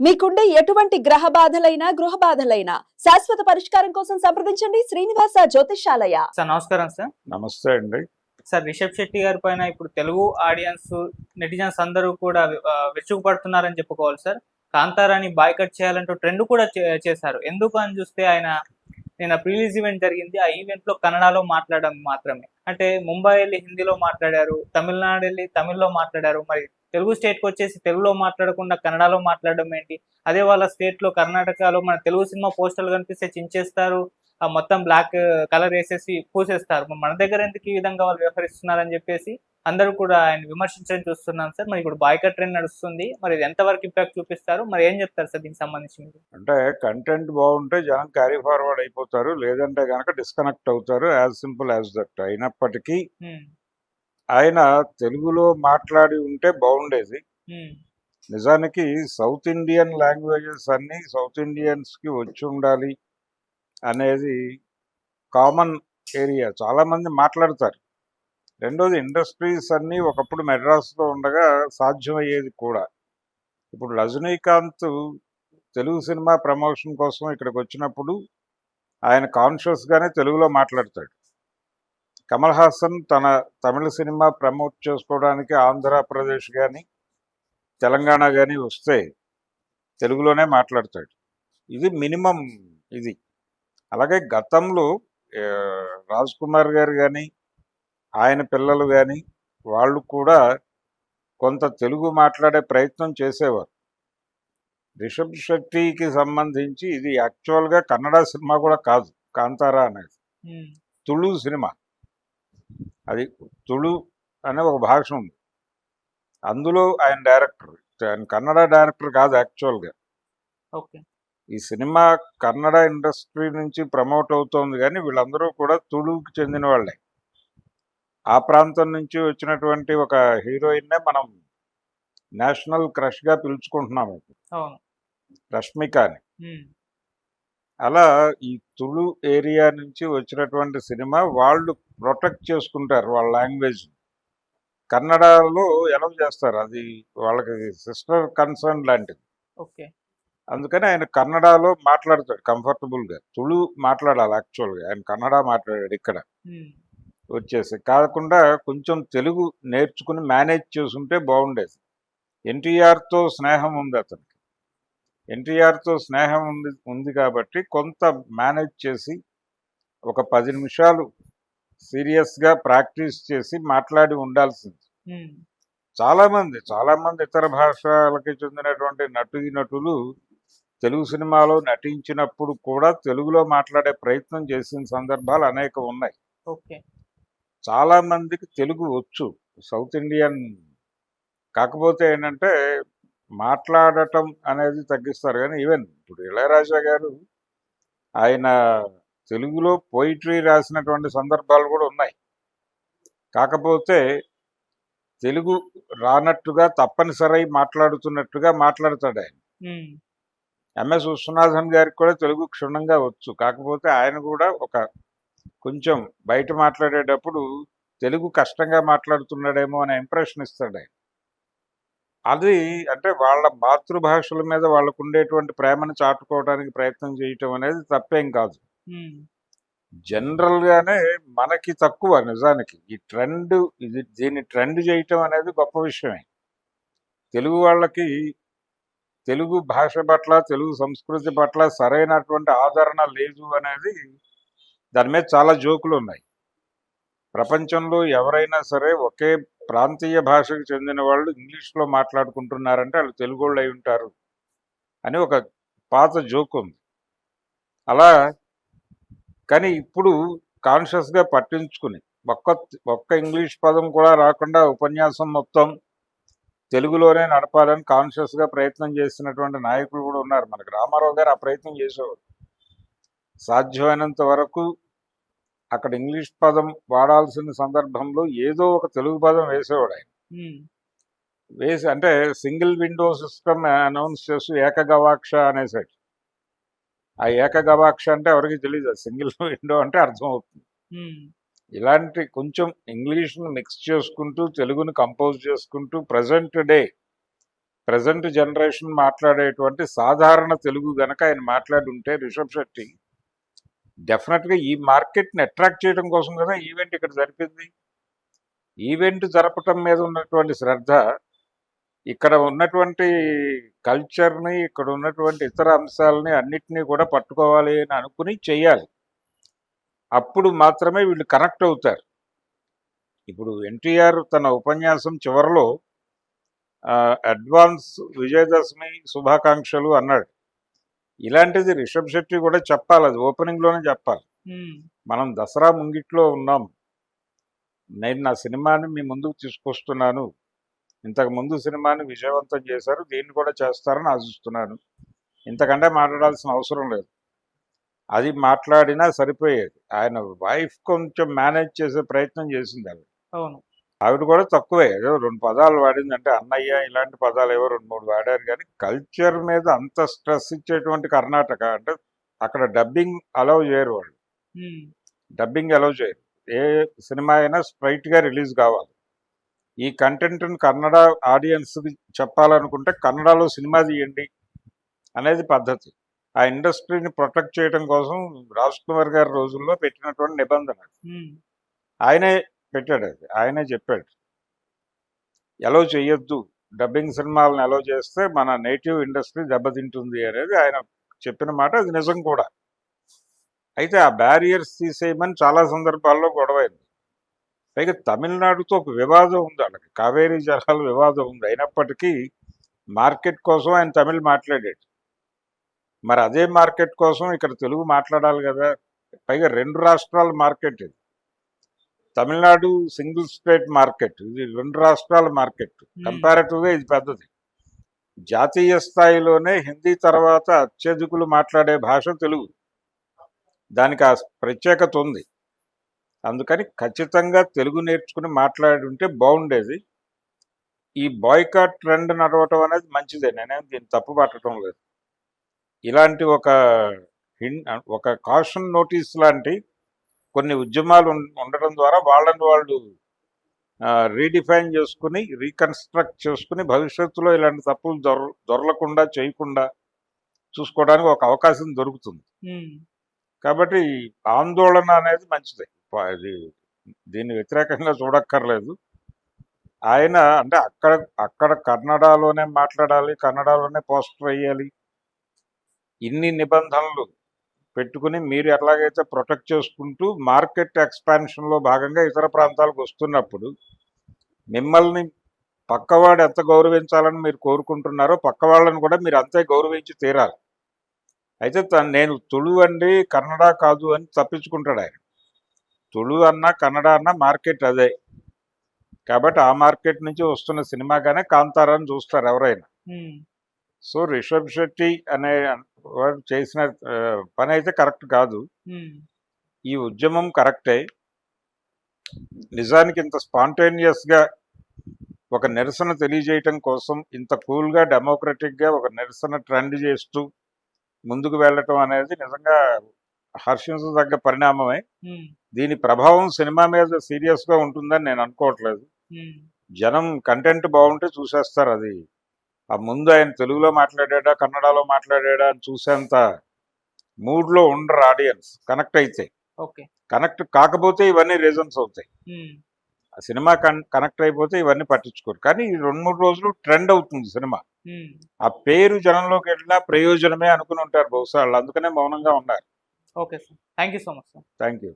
మీకుండే ఎటువంటి గ్రహ బాధలైనా గృహ బాధలైనా శాశ్వత పరిష్కారం కోసం సంప్రదించండి శ్రీనివాస జ్యోతిషాలయ సార్ నమస్కారం సార్. నమస్తే అండి. సార్ రిషబ్ శెట్టి గారి పైన ఇప్పుడు తెలుగు ఆడియన్స్ నెటిజన్స్ అందరూ కూడా విరుచుకుపడుతున్నారని చెప్పుకోవాలి సార్. కాంతారాని బాయ్కట్ చేయాలంటూ ట్రెండ్ కూడా చే- చేశారు. ఎందుకు అని చూస్తే ఆయన నేను ప్రిలీజ్ ఈవెంట్ జరిగింది. ఆ ఈవెంట్లో కన్నడలో మాట్లాడడం మాత్రమే. అంటే ముంబై వెళ్ళి హిందీలో మాట్లాడారు తమిళనాడు వెళ్ళి తమిళ్ళో మాట్లాడారు. మరి తెలుగు స్టేట్కి వచ్చేసి తెలుగులో మాట్లాడకుండా కన్నడలో మాట్లాడడం ఏంటి? అదే వాళ్ళ స్టేట్లో కర్ణాటకలో మన తెలుగు సినిమా పోస్టర్లు కనిపిస్తే చించేస్తారు. ఆ మొత్తం బ్లాక్ కలర్ వేసేసి పూసేస్తారు. మన దగ్గర ఎందుకు ఈ విధంగా వాళ్ళు వ్యవహరిస్తున్నారని చెప్పేసి అందరూ కూడా ఆయన విమర్శించడం చూస్తున్నాం సార్. మరి ఇప్పుడు బాయ్కట్ ట్రెండ్ నడుస్తుంది. మరి ఇది ఎంతవరకు ఇంపాక్ట్ చూపిస్తారు? మరి ఏం చెప్తారు సార్ దీనికి సంబంధించి మీరు? అంటే కంటెంట్ బాగుంటే జనం క్యారీ ఫార్వర్డ్ అయిపోతారు. లేదంటే కనుక డిస్కనెక్ట్ అవుతారు. యాజ్ సింపుల్ యాజ్ దట్ అయినప్పటికీ ఉమ్, ఆయన తెలుగులో మాట్లాడి ఉంటే బాగుండేది. ఉమ్, నిజానికి సౌత్ ఇండియన్ లాంగ్వేజెస్ అన్నీ సౌత్ ఇండియన్స్కి వచ్చి ఉండాలి అనేది కామన్ ఏరియా చాలామంది మాట్లాడతారు. రెండోది ఇండస్ట్రీస్ అన్నీ ఒకప్పుడు మెడ్రాస్లో ఉండగా సాధ్యమయ్యేది కూడా. ఇప్పుడు రజనీకాంత్ తెలుగు సినిమా ప్రమోషన్ కోసం ఇక్కడికి వచ్చినప్పుడు ఆయన కాన్షియస్గానే తెలుగులో మాట్లాడతాడు. కమల్ హాసన్ తన తమిళ సినిమా ప్రమోట్ చేసుకోవడానికి ఆంధ్రప్రదేశ్ కానీ తెలంగాణ కానీ వస్తే తెలుగులోనే మాట్లాడతాడు. ఇది మినిమం ఇది. అలాగే గతంలో రాజ్ కుమార్ గారు కానీ ఆయన పిల్లలు కానీ వాళ్ళు కూడా కొంత తెలుగు మాట్లాడే ప్రయత్నం చేసేవారు. రిషబ్ శెట్టికి సంబంధించి ఇది యాక్చువల్గా కన్నడ సినిమా కూడా కాదు కాంతారా అనేది. తుళు సినిమా. అది తుళు అనే ఒక భాష ఉంది. అందులో ఆయన డైరెక్టర్ ఆయన కన్నడ డైరెక్టర్ కాదు యాక్చువల్గా ఓకే. ఈ సినిమా కన్నడ ఇండస్ట్రీ నుంచి ప్రమోట్ అవుతోంది కానీ వీళ్ళందరూ కూడా తుళుకి చెందిన వాళ్ళే. ఆ ప్రాంతం నుంచి వచ్చినటువంటి ఒక హీరోయిన్నే మనం నేషనల్ క్రష్గా పిలుచుకుంటున్నాము అవును. రష్మిక అని అలా ఈ తుళు ఏరియా నుంచి వచ్చినటువంటి సినిమా వాళ్ళు ప్రొటెక్ట్ చేసుకుంటారు వాళ్ళ లాంగ్వేజ్. కన్నడలో ఎలా చేస్తారు. అది వాళ్ళకి సిస్టర్ కన్సర్న్ లాంటిది. ఓకే. అందుకని ఆయన కన్నడలో మాట్లాడతాడు కంఫర్టబుల్గా. తుళు మాట్లాడాలి యాక్చువల్గా. ఆయన కన్నడ మాట్లాడాడు ఇక్కడ. వచ్చేసి. కాకుండా కొంచెం తెలుగు నేర్చుకుని మేనేజ్ చేసుంటే బాగుండేది. ఎన్టీఆర్తో స్నేహం ఉంది అతనికి. ఎన్టీఆర్తో స్నేహం ఉంది ఉంది కాబట్టి కొంత మేనేజ్ చేసి ఒక పది నిమిషాలు సీరియస్గా ప్రాక్టీస్ చేసి మాట్లాడి ఉండాల్సింది. చాలామంది చాలామంది ఇతర భాషలకి చెందినటువంటి నటు నటులు తెలుగు సినిమాలో నటించినప్పుడు కూడా తెలుగులో మాట్లాడే ప్రయత్నం చేసిన సందర్భాలు అనేక ఉన్నాయి. ఓకే. చాలా మందికి తెలుగు వచ్చు. సౌత్ ఇండియన్ కాకపోతే ఏంటంటే మాట్లాడటం అనేది తగ్గిస్తారు. కానీ ఈవెన్ ఇప్పుడు ఇళయరాజా గారు ఆయన తెలుగులో పోయిటరీ రాసినటువంటి సందర్భాలు కూడా ఉన్నాయి. కాకపోతే తెలుగు రానట్టుగా తప్పనిసరై మాట్లాడుతున్నట్టుగా మాట్లాడతాడు ఆయన. ఎంఎస్ విశ్వనాథన్ గారికి కూడా తెలుగు క్షుణ్ణంగా వచ్చు. కాకపోతే ఆయన కూడా ఒక కొంచెం బయట మాట్లాడేటప్పుడు తెలుగు కష్టంగా మాట్లాడుతున్నాడేమో అనే ఇంప్రెషన్ ఇస్తాడు ఆయన. అది అంటే వాళ్ళ మాతృభాషల మీద వాళ్ళకు ఉండేటువంటి ప్రేమను చాటుకోవడానికి ప్రయత్నం చేయటం అనేది తప్పేం కాదు. జనరల్గానే మనకి తక్కువ నిజానికి. ఈ ట్రెండ్ ఇది దీన్ని ట్రెండ్ చేయటం అనేది గొప్ప విషయమే. తెలుగు వాళ్ళకి తెలుగు భాష పట్ల తెలుగు సంస్కృతి పట్ల సరైనటువంటి ఆదరణ లేదు అనేది దాని మీద చాలా జోకులు ఉన్నాయి. ప్రపంచంలో ఎవరైనా సరే ఒకే ప్రాంతీయ భాషకు చెందిన వాళ్ళు ఇంగ్లీష్లో మాట్లాడుకుంటున్నారంటే వాళ్ళు తెలుగు వాళ్ళు అయి ఉంటారు అని ఒక పాత జోక్ ఉంది. అలా కానీ ఇప్పుడు కాన్షియస్గా పట్టించుకుని ఒక్క ఒక్క ఇంగ్లీష్ పదం కూడా రాకుండా ఉపన్యాసం మొత్తం తెలుగులోనే నడపాలని కాన్షియస్గా ప్రయత్నం చేస్తున్నటువంటి నాయకులు కూడా ఉన్నారు. మనకు రామారావు గారు ఆ ప్రయత్నం చేసేవారు. సాధ్యమైనంత వరకు అక్కడ ఇంగ్లీష్ పదం వాడాల్సిన సందర్భంలో ఏదో ఒక తెలుగు పదం వేసేవాడు ఆయన. వేసి అంటే సింగిల్ విండో సిస్టమ్ అనౌన్స్ చేస్తూ ఏకగవాక్ష అనేసాడు. ఆ ఏకగవాక్ష అంటే ఎవరికి తెలియదు సింగిల్ విండో అంటే అర్థం అవుతుంది ఉమ్, ఇలాంటి కొంచెం ఇంగ్లీష్ను మిక్స్ చేసుకుంటూ తెలుగును కంపోజ్ చేసుకుంటూ ప్రజెంట్ డే ప్రజెంట్ జనరేషన్ మాట్లాడేటువంటి సాధారణ తెలుగు గనక ఆయన మాట్లాడి ఉంటే రిషబ్ శెట్టి డెఫినెట్గా ఈ మార్కెట్ని అట్రాక్ట్ చేయడం కోసం కదా ఈవెంట్ ఇక్కడ జరిపింది. ఈవెంట్ జరపటం మీద ఉన్నటువంటి శ్రద్ధ ఇక్కడ ఉన్నటువంటి కల్చర్ని ఇక్కడ ఉన్నటువంటి ఇతర అంశాలని అన్నిటినీ కూడా పట్టుకోవాలి అని అనుకుని చేయాలి. అప్పుడు మాత్రమే వీళ్ళు కనెక్ట్ అవుతారు. ఇప్పుడు ఎన్టీఆర్ తన ఉపన్యాసం చివరిలో అడ్వాన్స్ విజయదశమి శుభాకాంక్షలు అన్నాడు. ఇలాంటిది రిషబ్ శెట్టి కూడా చెప్పాలి అది ఓపెనింగ్లోనే చెప్పాలి. మనం దసరా ముంగిట్లో ఉన్నాం. నేను నా సినిమాని మీ ముందుకు తీసుకొస్తున్నాను. ఇంతకు ముందు సినిమాని విజయవంతం చేశారు దీన్ని కూడా చేస్తారని ఆశిస్తున్నాను. ఇంతకంటే మాట్లాడాల్సిన అవసరం లేదు. అది మాట్లాడినా సరిపోయేది. ఆయన వైఫ్ కొంచెం మేనేజ్ చేసే ప్రయత్నం చేసింది ఆవిడ. అవును. ఆవిడ కూడా తక్కువే. ఏదో రెండు పదాలు వాడింది అంటే అన్నయ్య ఇలాంటి పదాలు ఏవో రెండు మూడు వాడారు. కానీ కల్చర్ మీద అంత స్ట్రెస్ ఇచ్చేటువంటి కర్ణాటక అంటే అక్కడ డబ్బింగ్ అలౌ చేయరు వాళ్ళు. డబ్బింగ్ అలౌ చేయరు. ఏ సినిమా అయినా స్ట్రైట్గా రిలీజ్ కావాలి. ఈ కంటెంట్ని కన్నడ ఆడియన్స్కి చెప్పాలనుకుంటే కన్నడలో సినిమా తీయండి అనేది పద్ధతి. ఆ ఇండస్ట్రీని ప్రొటెక్ట్ చేయడం కోసం రాజ్ కుమార్ గారి రోజుల్లో పెట్టినటువంటి నిబంధన ఆయనే పెట్టాడు అది. ఆయనే చెప్పాడు. ఎలా చేయొద్దు డబ్బింగ్ సినిమాలను ఎలా చేస్తే మన నేటివ్ ఇండస్ట్రీ దెబ్బతింటుంది అనేది ఆయన చెప్పిన మాట. అది నిజం కూడా. అయితే ఆ బ్యారియర్స్ తీసేయమని చాలా సందర్భాల్లో గొడవైంది పైగా తమిళనాడుతో ఒక వివాదం ఉంది వాళ్ళకి కావేరీ జలాల వివాదం ఉంది. అయినప్పటికీ మార్కెట్ కోసం ఆయన తమిళ్ మాట్లాడాడు. మరి అదే మార్కెట్ కోసం ఇక్కడ తెలుగు మాట్లాడాలి కదా? పైగా రెండు రాష్ట్రాల మార్కెట్ ఇది. తమిళనాడు సింగిల్ స్టేట్ మార్కెట్ ఇది రెండు రాష్ట్రాల మార్కెట్. కంపారిటివ్గా ఇది పెద్దది. జాతీయ స్థాయిలోనే హిందీ తర్వాత అత్యధికులు మాట్లాడే భాష తెలుగు. దానికి ఆ ప్రత్యేకత ఉంది. అందుకని ఖచ్చితంగా తెలుగు నేర్చుకుని మాట్లాడి ఉంటే బాగుండేది. ఈ బాయ్కాట్ ట్రెండ్ నడవటం అనేది మంచిదే. నేనేం దీన్ని తప్పు పట్టడం లేదు. ఇలాంటి ఒక హిన్ ఒక కాషన్ నోటీస్ లాంటి కొన్ని ఉద్యమాలు ఉండడం ద్వారా వాళ్ళని వాళ్ళు రీడిఫైన్ చేసుకుని రీకన్స్ట్రక్ట్ చేసుకుని భవిష్యత్తులో ఇలాంటి తప్పులు దొర దొరలకుండా చేయకుండా చూసుకోవడానికి ఒక అవకాశం దొరుకుతుంది. కాబట్టి ఆందోళన అనేది మంచిదే. ఇది దీన్ని వ్యతిరేకంగా చూడక్కర్లేదు. ఆయన అంటే అక్కడ అక్కడ కన్నడలోనే మాట్లాడాలి కన్నడలోనే పోస్టర్ వేయాలి. ఇన్ని నిబంధనలు పెట్టుకుని మీరు ఎలాగైతే ప్రొటెక్ట్ చేసుకుంటూ మార్కెట్ ఎక్స్పాన్షన్లో భాగంగా ఇతర ప్రాంతాలకు వస్తున్నప్పుడు మిమ్మల్ని పక్కవాడు ఎంత గౌరవించాలని మీరు కోరుకుంటున్నారో పక్క వాళ్ళని కూడా మీరు అంతే గౌరవించి తీరాలి. అయితే తను నేను తుళు అండి కన్నడ కాదు అని తప్పించుకుంటాడు ఆయన. తుళు అన్న కన్నడ అన్న మార్కెట్ అదే. కాబట్టి ఆ మార్కెట్ నుంచి వస్తున్న సినిమాగానే కాంతారాన్ని చూస్తారు ఎవరైనా. సో రిషబ్ శెట్టి అనే వాడు చేసిన పని అయితే కరెక్ట్ కాదు. ఈ ఉద్యమం కరెక్టే. నిజానికి ఇంత స్పాంటేనియస్గా ఒక నిరసన తెలియజేయటం కోసం ఇంత కూల్గా డెమోక్రటిక్గా ఒక నిరసన ట్రెండ్ చేస్తూ ముందుకు వెళ్ళటం అనేది నిజంగా హర్షించదగ్గ పరిణామమే. దీని ప్రభావం సినిమా మీద సీరియస్గా ఉంటుందని నేను అనుకోవట్లేదు. జనం కంటెంట్ బాగుంటే చూసేస్తారు అది. ఆ ముందు ఆయన తెలుగులో మాట్లాడాడా కన్నడలో మాట్లాడాడా అని చూసేంత మూడ్లో ఉండరు ఆడియన్స్ కనెక్ట్ అయితే. కనెక్ట్ కాకపోతే ఇవన్నీ రీజన్స్ అవుతాయి. ఆ సినిమా కన్ కనెక్ట్ అయిపోతే ఇవన్నీ పట్టించుకోరు. కానీ ఈ రెండు మూడు రోజులు ట్రెండ్ అవుతుంది సినిమా. ఆ పేరు జనంలోకి వెళ్ళినా ప్రయోజనమే అనుకుని ఉంటారు బహుశా వాళ్ళు. అందుకనే మౌనంగా ఉన్నారు. Okay sir. Thank you so much sir. Thank you